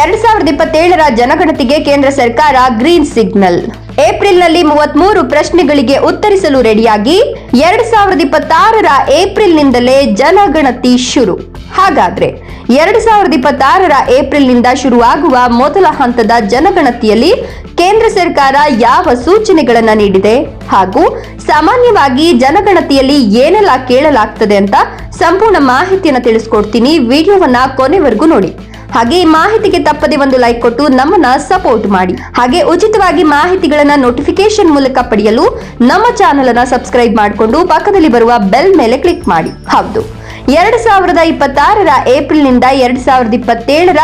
ಎರಡ್ ಸಾವಿರದ ಇಪ್ಪತ್ತೇಳರ ಜನಗಣತಿಗೆ ಕೇಂದ್ರ ಸರ್ಕಾರ ಗ್ರೀನ್ ಸಿಗ್ನಲ್. ಏಪ್ರಿಲ್ನಲ್ಲಿ ಮೂವತ್ಮೂರು ಪ್ರಶ್ನೆಗಳಿಗೆ ಉತ್ತರಿಸಲು ರೆಡಿಯಾಗಿ ಎರಡ್ ಸಾವಿರದ ಇಪ್ಪತ್ತಾರರ ಏಪ್ರಿಲ್ನಿಂದಲೇ ಜನಗಣತಿ ಶುರು. ಹಾಗಾದ್ರೆ ಎರಡ್ ಸಾವಿರದ ಇಪ್ಪತ್ತಾರರ ಏಪ್ರಿಲ್ನಿಂದ ಶುರುವಾಗುವ ಮೊದಲ ಹಂತದ ಜನಗಣತಿಯಲ್ಲಿ ಕೇಂದ್ರ ಸರ್ಕಾರ ಯಾವ ಸೂಚನೆಗಳನ್ನು ನೀಡಿದೆ ಹಾಗೂ ಸಾಮಾನ್ಯವಾಗಿ ಜನಗಣತಿಯಲ್ಲಿ ಏನೆಲ್ಲ ಕೇಳಲಾಗ್ತದೆ ಅಂತ ಸಂಪೂರ್ಣ ಮಾಹಿತಿಯನ್ನು ತಿಳಿಸ್ಕೊಡ್ತೀನಿ. ವಿಡಿಯೋವನ್ನ ಕೊನೆವರೆಗೂ ನೋಡಿ. ಹಾಗೆ ಮಾಹಿತಿಗೆ ತಪ್ಪದೆ ಒಂದು ಲೈಕ್ ಕೊಟ್ಟು ನಮ್ಮನ್ನ ಸಪೋರ್ಟ್ ಮಾಡಿ. ಹಾಗೆ ಉಚಿತವಾಗಿ ಮಾಹಿತಿಗಳನ್ನ ನೋಟಿಫಿಕೇಶನ್ ಮೂಲಕ ಪಡೆಯಲು ನಮ್ಮ ಚಾನೆಲ್ ಅನ್ನ ಸಬ್ಸ್ಕ್ರೈಬ್ ಮಾಡಿಕೊಂಡು ಪಕ್ಕದಲ್ಲಿ ಬರುವ ಬೆಲ್ ಮೇಲೆ ಕ್ಲಿಕ್ ಮಾಡಿ. ಹೌದು. ಎರಡ್ ಸಾವಿರದ ಇಪ್ಪತ್ತಾರರ ಏಪ್ರಿಲ್ನಿಂದ ಎರಡ್ ಸಾವಿರದ ಇಪ್ಪತ್ತೇಳರ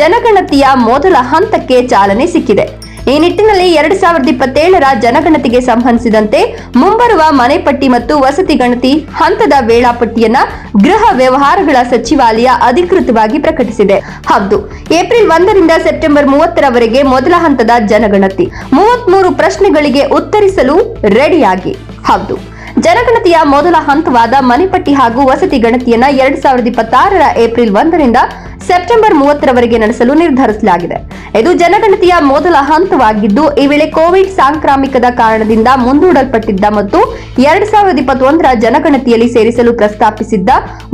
ಜನಗಣತಿಯ ಮೊದಲ ಹಂತಕ್ಕೆ ಚಾಲನೆ ಸಿಕ್ಕಿದೆ. ಈ ನಿಟ್ಟಿನಲ್ಲಿ ಎರಡ್ ಸಾವಿರದ ಇಪ್ಪತ್ತೇಳರ ಜನಗಣತಿಗೆ ಸಂಬಂಧಿಸಿದಂತೆ ಮುಂಬರುವ ಮನೆ ಪಟ್ಟಿ ಮತ್ತು ವಸತಿ ಗಣತಿ ಹಂತದ ವೇಳಾಪಟ್ಟಿಯನ್ನ ಗೃಹ ವ್ಯವಹಾರಗಳ ಸಚಿವಾಲಯ ಅಧಿಕೃತವಾಗಿ ಪ್ರಕಟಿಸಿದೆ. ಹೌದು, ಏಪ್ರಿಲ್ ಒಂದರಿಂದ ಸೆಪ್ಟೆಂಬರ್ ಮೂವತ್ತರವರೆಗೆ ಮೊದಲ ಹಂತದ ಜನಗಣತಿ. ಮೂವತ್ಮೂರು ಪ್ರಶ್ನೆಗಳಿಗೆ ಉತ್ತರಿಸಲು ರೆಡಿಯಾಗಿ. ಹೌದು, ಜನಗಣತಿಯ ಮೊದಲ ಹಂತವಾದ ಮನೆಪಟ್ಟಿ ಹಾಗೂ ವಸತಿ ಗಣತಿಯನ್ನ ಎರಡ್ ಸಾವಿರದ ಇಪ್ಪತ್ತಾರರ ಏಪ್ರಿಲ್ ಒಂದರಿಂದ ಸೆಪ್ಟೆಂಬರ್ ಮೂವತ್ತರವರೆಗೆ ನಡೆಸಲು ನಿರ್ಧರಿಸಲಾಗಿದೆ. ಇದು ಜನಗಣತಿಯ ಮೊದಲ ಹಂತವಾಗಿದ್ದು, ಈ ವೇಳೆ ಕೋವಿಡ್ ಸಾಂಕ್ರಾಮಿಕದ ಕಾರಣದಿಂದ ಮುಂದೂಡಲ್ಪಟ್ಟಿದ್ದ ಮತ್ತು ಎರಡ್ ಸಾವಿರದ ಇಪ್ಪತ್ತೊಂದರ ಜನಗಣತಿಯಲ್ಲಿ ಸೇರಿಸಲು ಪ್ರಸ್ತಾಪಿಸಿದ್ದ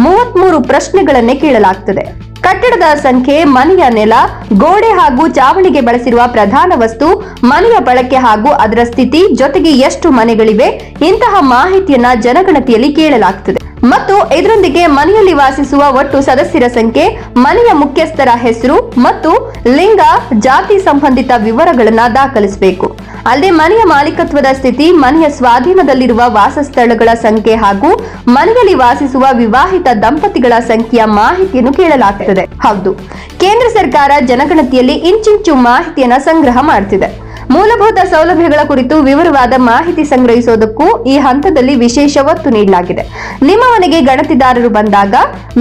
ಮೂವತ್ಮೂರು ಪ್ರಶ್ನೆಗಳನ್ನೇ ಕೇಳಲಾಗುತ್ತದೆ ಕಟ್ಟಡದ ಸಂಖ್ಯೆ, ಮನೆಯ ನೆಲ, ಗೋಡೆ ಹಾಗೂ ಚಾವಣಿಗೆ ಬಳಸಿರುವ ಪ್ರಧಾನ ವಸ್ತು, ಮನೆಯ ಬಳಕೆ ಹಾಗೂ ಅದರ ಸ್ಥಿತಿ ಜೊತೆಗೆ ಎಷ್ಟು ಮನೆಗಳಿವೆ ಇಂತಹ ಮಾಹಿತಿಯನ್ನ ಜನಗಣತಿಯಲ್ಲಿ ಕೇಳಲಾಗುತ್ತದೆ ಮತ್ತು ಇದರೊಂದಿಗೆ ಮನೆಯಲ್ಲಿ ವಾಸಿಸುವ ಒಟ್ಟು ಸದಸ್ಯರ ಸಂಖ್ಯೆ, ಮನೆಯ ಮುಖ್ಯಸ್ಥರ ಹೆಸರು ಮತ್ತು ಲಿಂಗ, ಜಾತಿ ಸಂಬಂಧಿತ ವಿವರಗಳನ್ನ ದಾಖಲಿಸಬೇಕು. ಅಲ್ಲದೆ ಮನೆಯ ಮಾಲೀಕತ್ವದ ಸ್ಥಿತಿ, ಮನೆಯ ಸ್ವಾಧೀನದಲ್ಲಿರುವ ವಾಸಸ್ಥಳಗಳ ಸಂಖ್ಯೆ ಹಾಗೂ ಮನೆಯಲ್ಲಿ ವಾಸಿಸುವ ವಿವಾಹಿತ ದಂಪತಿಗಳ ಸಂಖ್ಯೆಯ ಮಾಹಿತಿಯನ್ನು ಕೇಳಲಾಗುತ್ತದೆ ಹೌದು. ಕೇಂದ್ರ ಸರ್ಕಾರ ಜನಗಣತಿಯಲ್ಲಿ ಇಂಚಿಂಚು ಮಾಹಿತಿಯನ್ನ ಸಂಗ್ರಹ ಮಾಡ್ತಿದೆ. ಮೂಲಭೂತ ಸೌಲಭ್ಯಗಳ ಕುರಿತು ವಿವರವಾದ ಮಾಹಿತಿ ಸಂಗ್ರಹಿಸೋದಕ್ಕೂ ಈ ಹಂತದಲ್ಲಿ ವಿಶೇಷ ಒತ್ತು ನೀಡಲಾಗಿದೆ. ನಿಮ್ಮ ಮನೆಗೆ ಗಣತಿದಾರರು ಬಂದಾಗ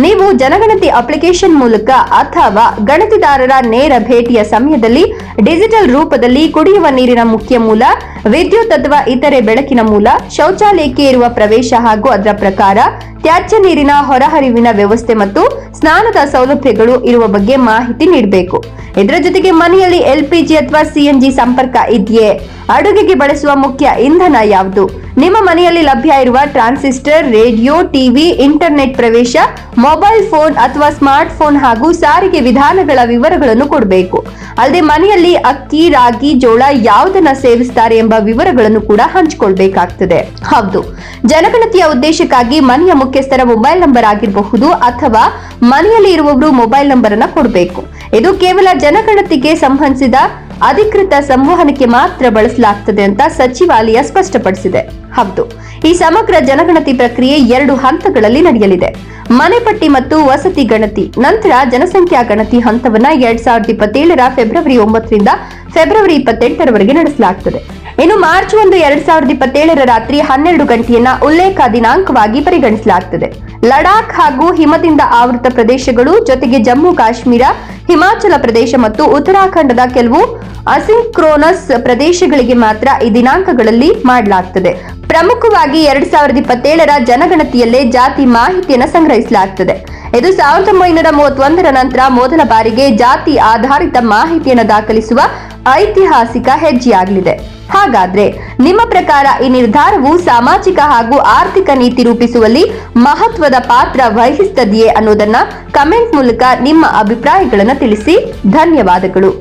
ನೀವು ಜನಗಣತಿ ಅಪ್ಲಿಕೇಶನ್ ಮೂಲಕ ಅಥವಾ ಗಣತಿದಾರರ ನೇರ ಭೇಟಿಯ ಸಮಯದಲ್ಲಿ ಡಿಜಿಟಲ್ ರೂಪದಲ್ಲಿ ಕುಡಿಯುವ ನೀರಿನ ಮುಖ್ಯ ಮೂಲ, ವಿದ್ಯುತ್ ಅಥವಾ ಇತರೆ ಬೆಳಕಿನ ಮೂಲ, ಶೌಚಾಲಯಕ್ಕೆ ಇರುವ ಪ್ರವೇಶ ಹಾಗೂ ಅದರ ಪ್ರಕಾರ ತ್ಯಾಜ್ಯ ನೀರಿನ ಹೊರಹರಿವಿನ ವ್ಯವಸ್ಥೆ ಮತ್ತು ಸ್ನಾನದ ಸೌಲಭ್ಯಗಳು ಇರುವ ಬಗ್ಗೆ ಮಾಹಿತಿ ನೀಡಬೇಕು. ಇದರ ಜೊತೆಗೆ ಮನೆಯಲ್ಲಿ ಎಲ್ಪಿಜಿ ಅಥವಾ ಸಿಎನ್ಜಿ ಸಂಪರ್ಕ ಇದೆಯೇ? ಅಡುಗೆಗೆ ಬಳಸುವ ಮುಖ್ಯ ಇಂಧನ ಯಾವುದು? ನಿಮ್ಮ ಮನೆಯಲ್ಲಿ ಲಭ್ಯ ಇರುವ ಟ್ರಾನ್ಸಿಸ್ಟರ್, ರೇಡಿಯೋ, ಟಿವಿ, ಇಂಟರ್ನೆಟ್ ಪ್ರವೇಶ, ಮೊಬೈಲ್ ಫೋನ್ ಅಥವಾ ಸ್ಮಾರ್ಟ್ ಫೋನ್ ಹಾಗೂ ಸಾರಿಗೆ ವಿಧಾನಗಳ ವಿವರಗಳನ್ನು ಕೊಡಬೇಕು. ಅಲ್ಲದೆ ಮನೆಯಲ್ಲಿ ಅಕ್ಕಿ, ರಾಗಿ, ಜೋಳ ಯಾವುದನ್ನ ಸೇವಿಸ್ತಾರೆ ಎಂಬ ವಿವರಗಳನ್ನು ಕೂಡ ಹಂಚಿಕೊಳ್ಬೇಕಾಗ್ತದೆ. ಹೌದು. ಜನಗಣತಿಯ ಉದ್ದೇಶಕ್ಕಾಗಿ ಮನೆಯ ಮುಖ್ಯಸ್ಥರ ಮೊಬೈಲ್ ನಂಬರ್ ಆಗಿರಬಹುದು ಅಥವಾ ಮನೆಯಲ್ಲಿ ಇರುವವರು ಮೊಬೈಲ್ ನಂಬರ್ ಅನ್ನ ಕೊಡಬೇಕು. ಇದು ಕೇವಲ ಜನಗಣತಿಗೆ ಸಂಬಂಧಿಸಿದ ಅಧಿಕೃತ ಸಂವಹನಕ್ಕೆ ಮಾತ್ರ ಬಳಸಲಾಗ್ತದೆ ಅಂತ ಸಚಿವಾಲಯ ಸ್ಪಷ್ಟಪಡಿಸಿದೆ. ಹೌದು ಈ ಸಮಗ್ರ ಜನಗಣತಿ ಪ್ರಕ್ರಿಯೆ ಎರಡು ಹಂತಗಳಲ್ಲಿ ನಡೆಯಲಿದೆ. ಮನೆ ಪಟ್ಟಿ ಮತ್ತು ವಸತಿ ಗಣತಿ. ನಂತರ ಜನಸಂಖ್ಯಾ ಗಣತಿ ಹಂತವನ್ನ ಎರಡ್ ಸಾವಿರದ ಇಪ್ಪತ್ತೇಳರ ಫೆಬ್ರವರಿ ಒಂಬತ್ತರಿಂದ ಫೆಬ್ರವರಿ ಇಪ್ಪತ್ತೆಂಟರವರೆಗೆ ನಡೆಸಲಾಗುತ್ತದೆ ಇನ್ನು ಮಾರ್ಚ್ ಒಂದು ಎರಡ್ ಸಾವಿರದ ಇಪ್ಪತ್ತೇಳರ ರಾತ್ರಿ ಹನ್ನೆರಡು ಗಂಟೆಯನ್ನ ಉಲ್ಲೇಖ ದಿನಾಂಕವಾಗಿ ಪರಿಗಣಿಸಲಾಗುತ್ತದೆ ಲಡಾಖ್ ಹಾಗೂ ಹಿಮದಿಂದ ಆವೃತ ಪ್ರದೇಶಗಳು ಜೊತೆಗೆ ಜಮ್ಮು ಕಾಶ್ಮೀರ, ಹಿಮಾಚಲ ಪ್ರದೇಶ ಮತ್ತು ಉತ್ತರಾಖಂಡದ ಕೆಲವು ಅಸಿಂಕ್ರೋನಸ್ ಪ್ರದೇಶಗಳಿಗೆ ಮಾತ್ರ ಈ ದಿನಾಂಕಗಳಲ್ಲಿ ಮಾಡಲಾಗುತ್ತದೆ ಪ್ರಮುಖವಾಗಿ ಎರಡ್ ಸಾವಿರದ ಇಪ್ಪತ್ತೇಳರ ಜನಗಣತಿಯಲ್ಲೇ ಜಾತಿ ಮಾಹಿತಿಯನ್ನು ಸಂಗ್ರಹಿಸಲಾಗುತ್ತದೆ ಇದು ಸಾವಿರದ ಒಂಬೈನೂರ ಮೂವತ್ತೊಂದರ ನಂತರ ಮೊದಲ ಬಾರಿಗೆ ಜಾತಿ ಆಧಾರಿತ ಮಾಹಿತಿಯನ್ನು ದಾಖಲಿಸುವ ಐತಿಹಾಸಿಕ ಹೆಜ್ಜೆಯಾಗಲಿದೆ. ಹಾಗಾದ್ರೆ ನಿಮ್ಮ ಪ್ರಕಾರ ಈ ನಿರ್ಧಾರವು ಸಾಮಾಜಿಕ ಹಾಗೂ ಆರ್ಥಿಕ ನೀತಿ ರೂಪಿಸುವಲ್ಲಿ ಮಹತ್ವದ ಪಾತ್ರ ವಹಿಸುತ್ತದೆಯೇ ಅನ್ನೋದನ್ನ ಕಮೆಂಟ್ ಮೂಲಕ ನಿಮ್ಮ ಅಭಿಪ್ರಾಯಗಳನ್ನು ತಿಳಿಸಿ. ಧನ್ಯವಾದಗಳು.